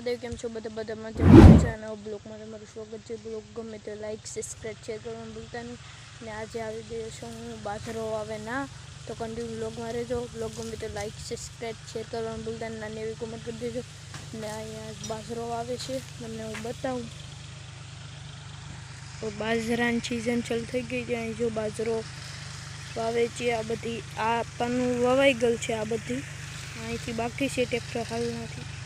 મહાદેવ કેમ છો બધા બધા મજા છે અને બ્લોગમાં તમારું સ્વાગત છે. બ્લોગ ગમે તો લાઈક સબસ્ક્રાઈબ શેર કરવાનું ભૂલતા નહીં. ને આજે આવી ગયો છું હું બાજરો આવે ના તો કન્ટિન્યુ બ્લોગમાં રહેજો. બ્લોગ ગમે તો લાઈક સબસ્ક્રાઈબ શેર કરવાનું ભૂલતા નહીં. નાની એવી કોમેન્ટ કરી દેજો. ને અહીંયા બાજરો આવે છે. તમને હું બતાવું. તો બાજરાની સિઝન ચાલુ થઈ ગઈ છે. અહીં જો બાજરો વાવે છે. આ બધી આ પાનું વવાઈ ગયું છે આ બધી. અહીંથી બાકી છે. ટ્રેક્ટર હાલ નથી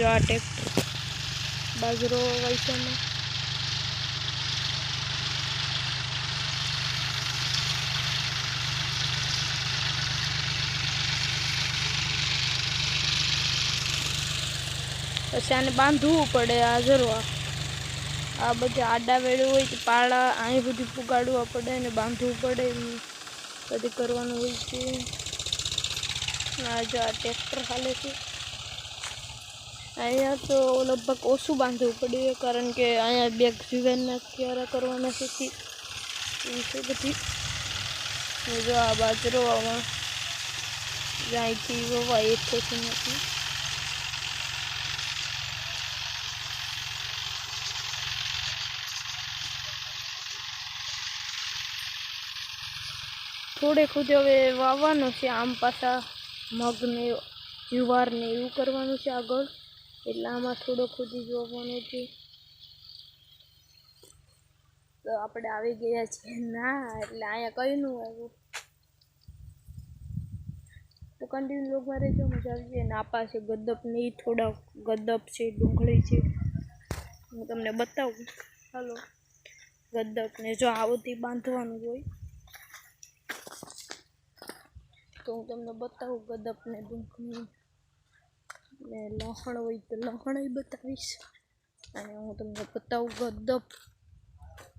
જો આ ટ્રેક્ટર બાજરો વવાય છે ને. પછી આને બાંધવું પડે આ જરવા આ બધા આડા વેળું હોય તો પાળા, અહીં બધું પુગાડવા પડે ને બાંધવું પડે બધું કરવાનું હોય છે. આ જો આ ટ્રેક્ટર હાલે છે. અહીંયા તો લગભગ ઓછું બાંધવું પડે કારણ કે અહીંયા બે જીવનના ક્યારા કરવાના છે તે એવી છે બધી. ને જો આ બાજરો આમાં અહીંથી વવાય એઠેથી નથી. થોડે ખુદ હવે વાવવાનું છે, આમ પાછા મગને જુવારને એવું કરવાનું છે આગળ. એટલે આમાં થોડો ખુદી જ વાવવાનું છે. તો આપણે આવી ગયા છીએ. ના, એટલે અહીંયા કયું આવ્યું. તો કન્ટિન્યુ લોકમાં રહેજો, મજા આવી જાય. નાપા છે ગદપ નહીં થોડા ગદપ છે, ડુંગળી છે. હું તમને બતાવું. હલો. ગદપને જો આવતી બાંધવાનું હોય. તો હું તમને બતાવું ગદપને ડુંગળી. ને લહણ હોય તો લહણ બતાવીશ. અને હું તમને બતાવું ગદપ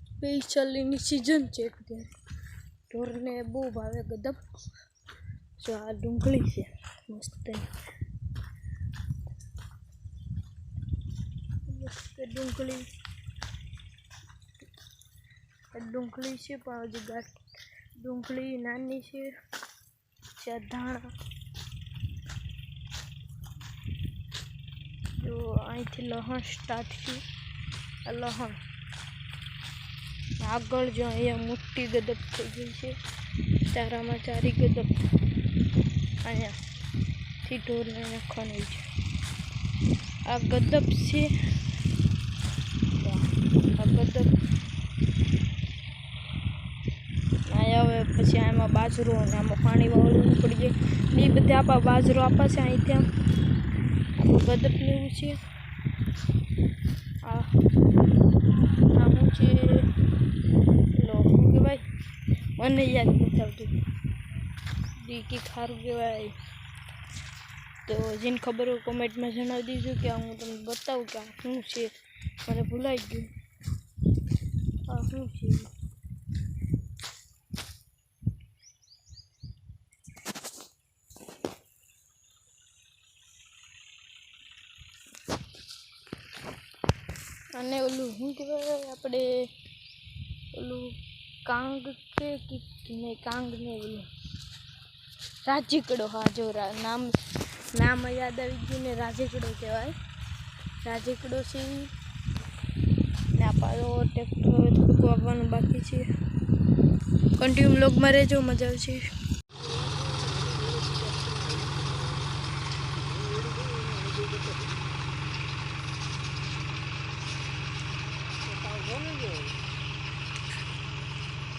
સ્પેશિયલીની સિઝન છે અત્યારે ઢોરને બહુ ભાવે ગદપ જો આ ડુંગળી છે, મસ્ત ડુંગળી. ડુંગળી છે પણ હજી ગાંઠ. ડુંગળી નાની છે ધાણા. જો અહીંથી લહણ સ્ટાર્ટ થયું લહણ આગળ જો અહીંયા મોટી ગદપ થઈ ગઈ છે ચારામાં ચારી ગદપ અહીંયાથી ઢોરને નાખવાની છે આ ગદપ છે આ ગદપ પછી આમાં બાજરો અને આમાં પાણી વાળું પડી જાય એ બધા આપા બાજરો આપે છે અહીં ત્યાં આપણું ગદપ લેવું છે આ આ શું છે લો શું કહેવાય મને યાદ નથી આવતું ડીકી ખારું કહેવાય તો જેને ખબર હોય કોમેન્ટમાં જણાવી દીધું કે હું તમને બતાવું કે આ શું છે મને ભૂલાઈ ગયું આ શું છે અને ઓલું શું કહેવાય આપણે? ઓલું કાંગ કે નહીં? કાંગ ને ઓલું રાજીકડો. હા, જો નામ નામ યાદ આવી ગયું ને, રાજીકડો કહેવાય. રાજીકડો છે. ને આપણો ટ્રેક્ટર થોડુંક બાકી છે. કન્ટિન્યુ બ્લોગમાં રહેજો, મજા આવશે.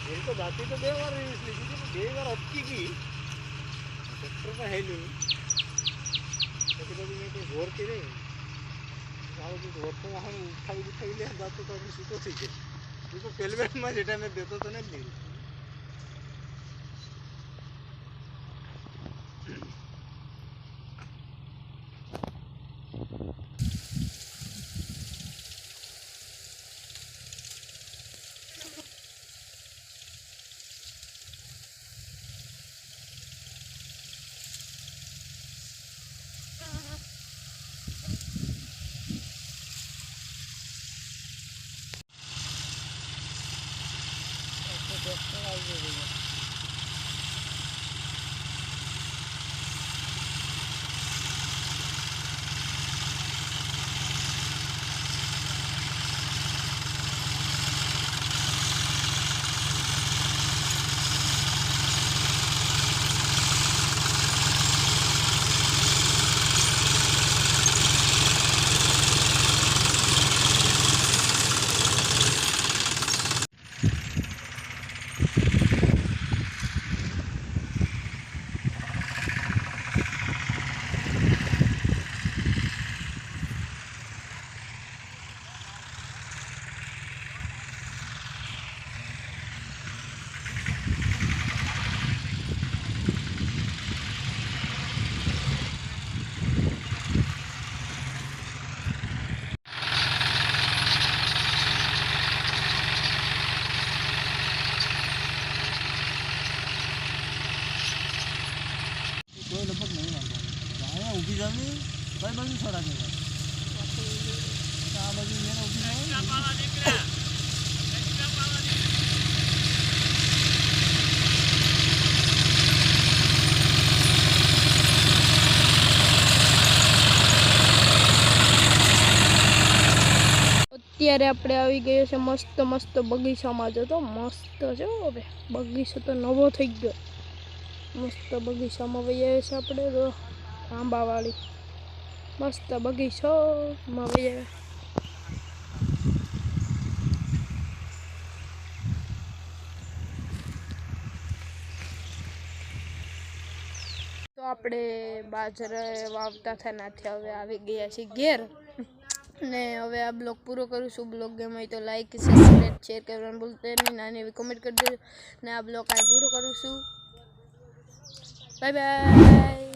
એ તો દાતી તો બે વાર રીલ્સ લીધી હતી પણ બે વાર અટકી ગઈ ટ્રેક્ટર પણ હેલ્યું પછી પછી મેં કંઈ ઘોર કરી સારું કંઈક ઘોરતો વાહન ઉઠાવી ઉઠાવી લે દાતો તો આપણે સૂતો થઈ જાય એ તો પેલમેન્ટમાં જેટા મેં દેતો તો ને નહીં ટ્રેક્ટર આવી ગયું છે. બધી જમીન કઈ બાજુ છોડા દેવા આ બાજુ મેં ઊભી રહો અત્યારે આપણે આવી ગયો છે મસ્ત મસ્ત બગીચામાં. જો તો મસ્ત છે હો હવે બગીચો તો નવો થઈ ગયો. મસ્ત બગીચામાં વહી આવે છે આપણે તો. આંબાવાળી. મસ્ત બગીચો મળી જાય તો આપણે બાજરે વાવતા થયા નાથી હવે આવી ગયા છીએ ઘેર. ને હવે આ બ્લોગ પૂરો કરું છું બ્લોગ ગમે તો લાઈક સબસ્ક્રાઈબ શેર કરવાનું ભૂલતા નહીં. નાની એવી કમેન્ટ કરી દેજો. ને આ બ્લોગ આ પૂરો કરું છું બાય બાય